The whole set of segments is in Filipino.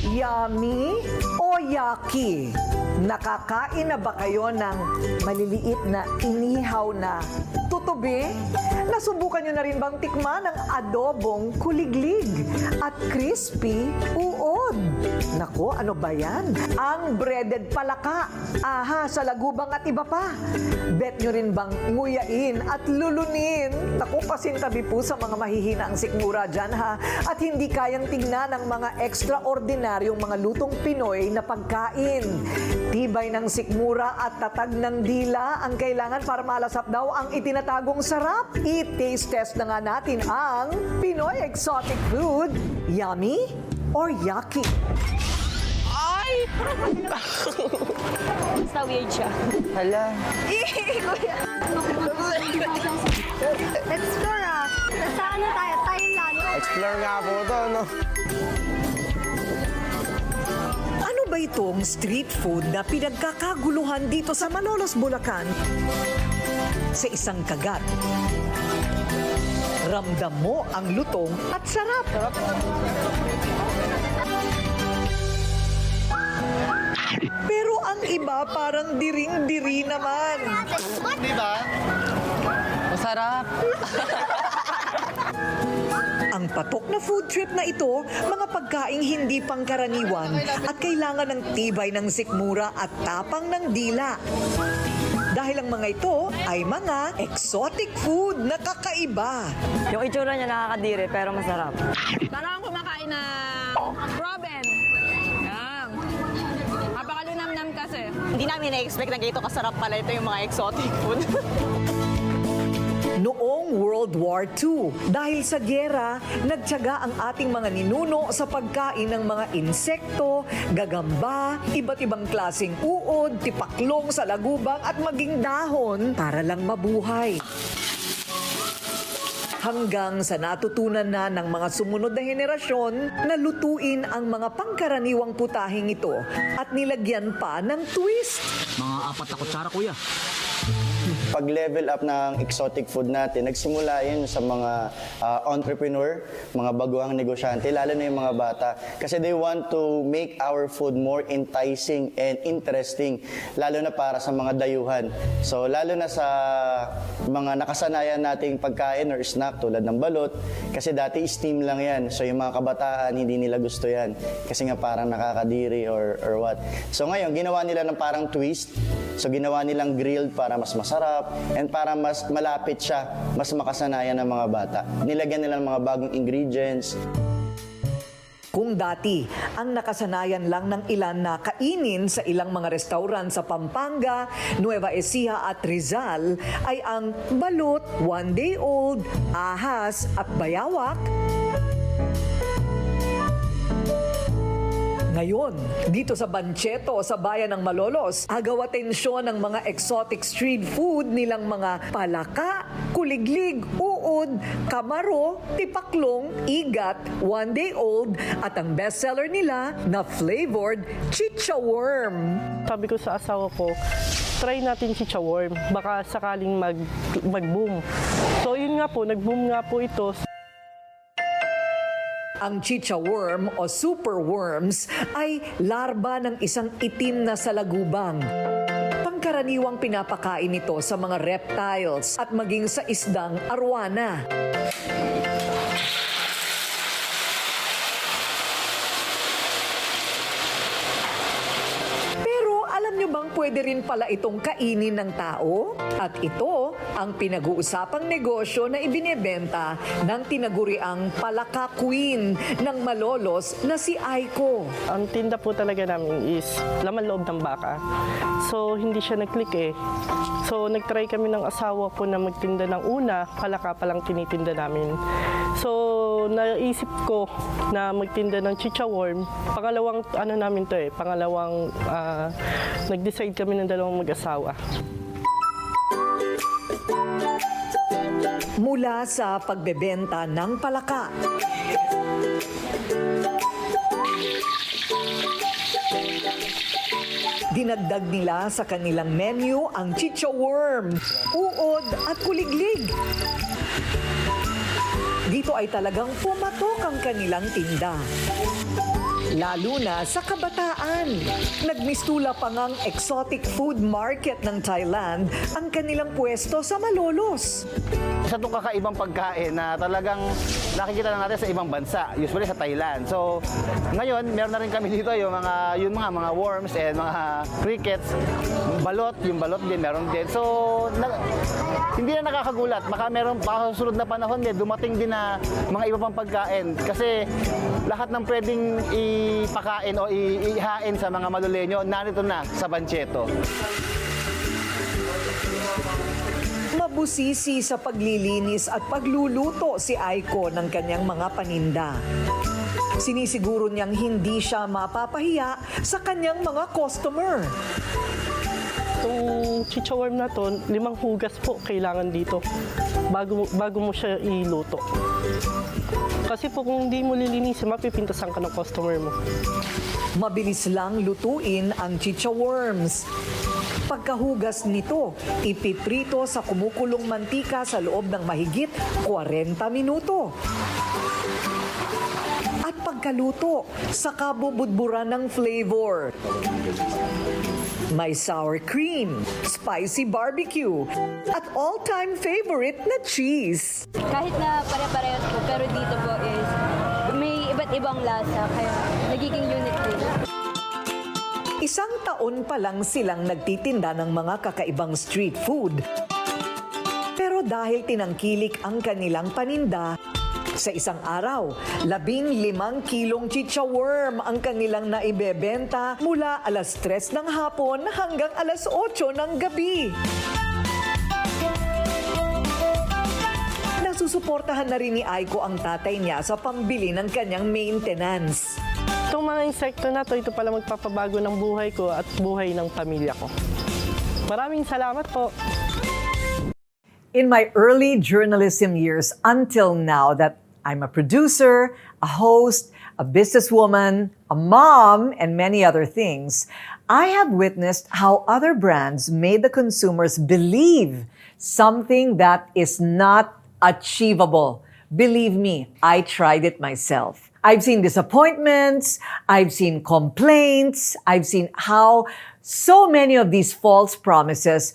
Yummy o yaki? Nakakain na ba kayo ng maliliit na inihaw na tutubi? Nasubukan nyo na rin bang tikman ng adobong kuliglig at crispy uod? Nako, ano ba yan? Ang breaded palaka, aha, sa lagubang at iba pa. Bet nyo rin bang nguyain at lulunin? Naku, pasintabi po sa mga mahihina ang sikmura dyan ha. At hindi kayang tingnan ng mga extraordinaryong mga lutong Pinoy na pagkain. Tibay ng sikmura at tatag ng dila ang kailangan para malasap daw ang itinatagong sarap. I-taste test na nga natin ang Pinoy exotic food. Yummy or yucky? Ay! Basta weird siya. Hala. Explore ah. Sa ano tayo? Thailand. Explore nga po to, no? Ba itong street food na pinagkakaguluhan dito sa Malolos, Bulacan? Sa isang kagat. Ramdam mo ang lutong at sarap. Pero ang iba parang diring-diri naman. Masarap. Ang patok na food trip na ito, mga pagkaing hindi pangkaraniwan at kailangan ng tibay ng sikmura at tapang ng dila. Dahil ang mga ito ay mga exotic food na kakaiba. Yung itsura niya nakakadiri pero masarap. Parang kumakain ng Robin. Yan. Napakalinamnam kasi. Hindi namin na-expect na ganito kasarap pala ito yung mga exotic food. Noong World War II, dahil sa gyera, nagtyaga ang ating mga ninuno sa pagkain ng mga insekto, gagamba, iba't ibang klasing uod, tipaklong sa lagubang at maging dahon para lang mabuhay. Hanggang sa natutunan na ng mga sumunod na henerasyon na lutuin ang mga pangkaraniwang putahing ito at nilagyan pa ng twist. Mga apat na kutsara, kuya. Pag-level up ng exotic food natin, nagsimula yun sa mga ah, entrepreneur, mga baguhang negosyante, lalo na yung mga bata. Kasi they want to make our food more enticing and interesting, lalo na para sa mga dayuhan. So, lalo na sa mga nakasanayan nating pagkain or snack tulad ng balot, kasi dati steam lang yan. So, yung mga kabataan, hindi nila gusto yan. Kasi nga parang nakakadiri or, or what. So, ngayon, ginawa nila ng parang twist. So, ginawa nilang grilled para mas masarap and para mas malapit siya, mas makasanayan ng mga bata. Nilagyan nila ng mga bagong ingredients. Kung dati, ang nakasanayan lang ng ilan na kainin sa ilang mga restaurant sa Pampanga, Nueva Ecija at Rizal ay ang balut, one day old, ahas at bayawak, Ngayon, dito sa Bancheto, sa bayan ng Malolos, agaw atensyon ng mga exotic street food nilang mga palaka, kuliglig, uod, kamaro, tipaklong, igat, one day old, at ang bestseller nila na flavored chicha worm. Sabi ko sa asawa ko, try natin si worm. Baka sakaling mag, mag-boom. So yun nga po, nag-boom nga po ito. Ang chicha worm o super worms ay larba ng isang itim na salagubang. Pangkaraniwang pinapakain ito sa mga reptiles at maging sa isdang arwana. Pero alam nyo bang pwede rin pala itong kainin ng tao? At ito ang pinag-uusapang negosyo na ibinebenta ng tinaguriang palaka queen ng malolos na si Aiko. Ang tinda po talaga namin is laman loob ng baka. So hindi siya nag-click eh. So nag-try kami ng asawa ko na magtinda ng una, palaka pa lang tinitinda namin. So naisip ko na magtinda ng chicha worm. Pangalawang ano namin to eh, pangalawang ah, nag-decide kami ng dalawang mag-asawa. Mula sa pagbebenta ng palaka. Dinagdag nila sa kanilang menu ang chicha worm, uod at kuliglig. Dito ay talagang pumatok ang kanilang tinda. Lalo na sa kabataan. Nagmistula pa ngang exotic food market ng Thailand ang kanilang pwesto sa Malolos. Isa itong kakaibang pagkain na talagang nakikita na natin sa ibang bansa, usually sa Thailand. So, ngayon, meron na rin kami dito yung mga, yun mga, mga worms and mga crickets, balot, yung balot din, meron din. So, na- hindi na nakakagulat. Baka meron, sa susunod na panahon din, dumating din na mga iba pang pagkain. Kasi lahat ng pwedeng ipakain o ihain sa mga malulenyo, narito na sa Bancheto. Mabusisi sa paglilinis at pagluluto si Aiko ng kanyang mga paninda. Sinisiguro niyang hindi siya mapapahiya sa kanyang mga customer. Itong chicha worm na to, limang hugas po kailangan dito bago, bago mo siya iluto. Kasi po kung hindi mo lilinisin, mapipintasan ka ng customer mo. Mabilis lang lutuin ang chicha worms. Pagkahugas nito, ipiprito sa kumukulong mantika sa loob ng mahigit 40 minuto. At pagkaluto, saka bubudburan ng flavor. May sour cream, spicy barbecue, at all-time favorite na cheese. Kahit na pare-parehas po, pero dito po is may iba't ibang lasa, kaya nagiging unique din. Isang taon pa lang silang nagtitinda ng mga kakaibang street food. Pero dahil tinangkilik ang kanilang paninda, sa isang araw, labing limang kilong chicha worm ang kanilang naibebenta mula alas 3 ng hapon hanggang alas 8 ng gabi. Nasusuportahan na rin ni Aiko ang tatay niya sa pambili ng kanyang maintenance. Itong mga insekto na to, ito pala magpapabago ng buhay ko at buhay ng pamilya ko. Maraming salamat po. in my early journalism years until now that I'm a producer, a host, a businesswoman, a mom, and many other things, I have witnessed how other brands made the consumers believe something that is not achievable. Believe me, I tried it myself. I've seen disappointments, I've seen complaints, I've seen how so many of these false promises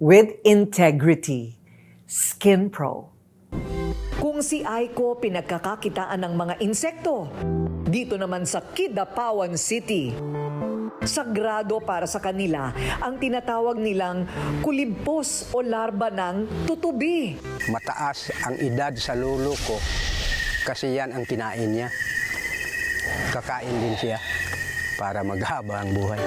with integrity. Skin Pro. Kung si Aiko pinagkakakitaan ng mga insekto, dito naman sa Kidapawan City, sagrado para sa kanila ang tinatawag nilang kulibpos o larba ng tutubi. mataas ang edad sa lulo ko kasi yan ang kinain niya. Kakain din siya para maghaba ang buhay.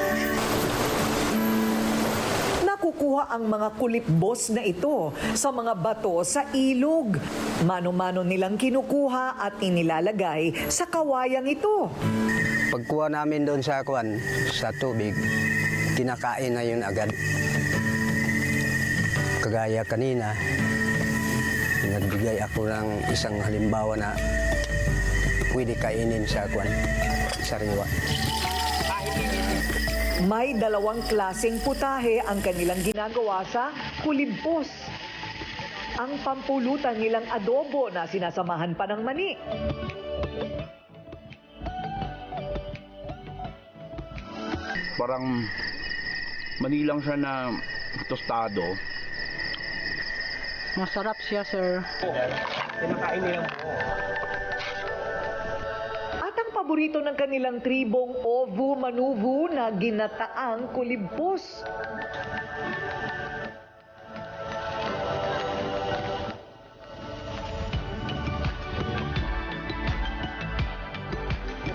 Nakukuha ang mga kulipbos na ito sa mga bato sa ilog. Mano-mano nilang kinukuha at inilalagay sa kawayang ito. Pagkuha namin doon sa kwan, sa tubig, kinakain na yun agad. Kagaya kanina, nagbigay ako ng isang halimbawa na pwede kainin sa kwan, sariwa. May dalawang klaseng putahe ang kanilang ginagawa sa kulibpos. Ang pampulutan nilang adobo na sinasamahan pa ng mani. parang manilang siya na tostado. Masarap siya, sir. At ang paborito ng kanilang tribong Ovu Manuvu na ginataang kulibos.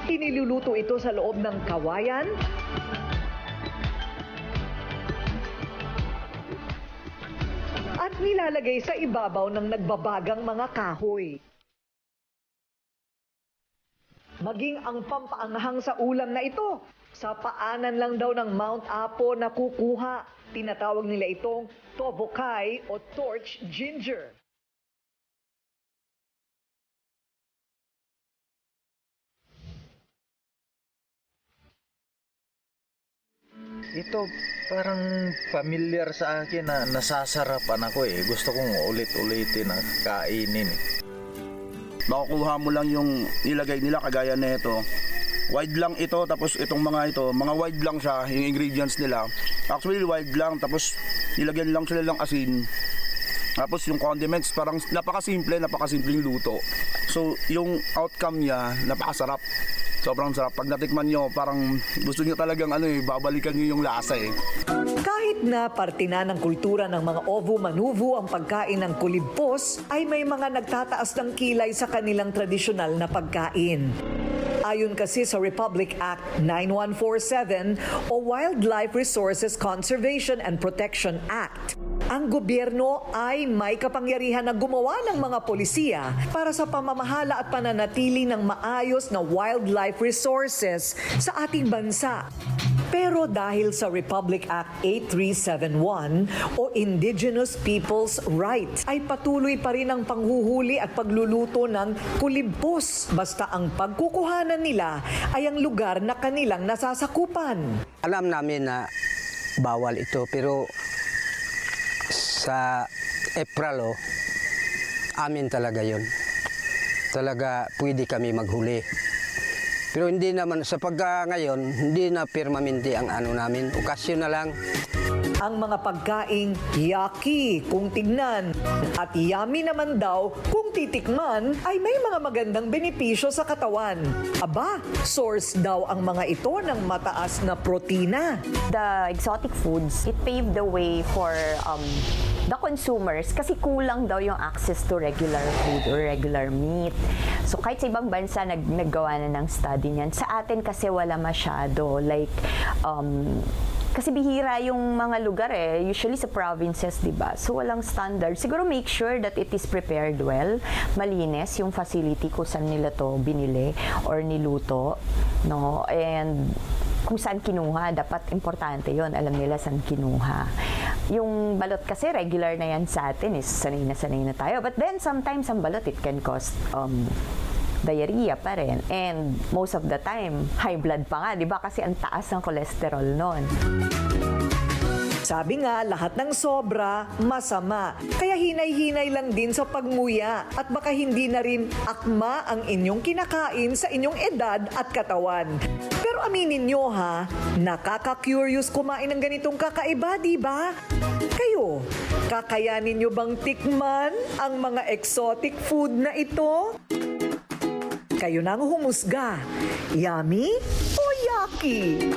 Iniluluto ito sa loob ng kawayan, at nilalagay sa ibabaw ng nagbabagang mga kahoy. Maging ang pampaanghang sa ulam na ito, sa paanan lang daw ng Mount Apo na kukuha. Tinatawag nila itong tobokay o torch ginger. Ito parang familiar sa akin na nasasarapan ako eh. Gusto kong ulit-ulitin na kainin eh. Makukuha mo lang yung nilagay nila kagaya nito. Wide lang ito tapos itong mga ito, mga wide lang siya yung ingredients nila. Actually wide lang tapos nilagyan lang sila ng asin. Tapos yung condiments parang napakasimple, napakasimpleng luto. So yung outcome niya napakasarap. Sobrang sarap. Pag natikman nyo, parang gusto nyo talagang ano eh, babalikan nyo yung lasa eh. Kahit na parte na ng kultura ng mga ovo manuvo ang pagkain ng kulibpos, ay may mga nagtataas ng kilay sa kanilang tradisyonal na pagkain. Ayon kasi sa Republic Act 9147 o Wildlife Resources Conservation and Protection Act, ang gobyerno ay may kapangyarihan na gumawa ng mga polisiya para sa pamamahala at pananatili ng maayos na wildlife resources sa ating bansa. Pero dahil sa Republic Act 8371 o Indigenous Peoples' Rights ay patuloy pa rin ang panghuhuli at pagluluto ng kulibos basta ang pagkukuhanan nila ay ang lugar na kanilang nasasakupan. Alam namin na bawal ito pero sa April oh, amin talaga yon. Talaga pwede kami maghuli. Pero hindi naman, sa pagka ngayon, hindi na permanente ang ano namin. Okasyon na lang. Ang mga pagkaing yaki kung tignan at yummy naman daw kung titikman ay may mga magandang benepisyo sa katawan. Aba, source daw ang mga ito ng mataas na protina. The exotic foods, it paved the way for um, the consumers kasi kulang daw yung access to regular food or regular meat. So kahit sa ibang bansa nag naggawa na ng study niyan, sa atin kasi wala masyado like um, kasi bihira yung mga lugar eh, usually sa provinces, 'di ba? So walang standard. Siguro make sure that it is prepared well, malinis yung facility kung saan nila to binili or niluto, no? And kung saan kinuha, dapat importante yon alam nila saan kinuha. Yung balot kasi regular na yan sa atin, is sanay na sanay na tayo. But then sometimes ang balot, it can cause um, diarrhea pa rin. And most of the time, high blood pa nga, di ba? Kasi ang taas ng cholesterol nun. Sabi nga, lahat ng sobra, masama. Kaya hinay-hinay lang din sa pagmuya at baka hindi na rin akma ang inyong kinakain sa inyong edad at katawan. Pero aminin nyo ha, nakaka-curious kumain ng ganitong kakaiba, di ba? Kayo, kakayanin nyo bang tikman ang mga exotic food na ito? Kayo na ang humusga. Yummy o yucky?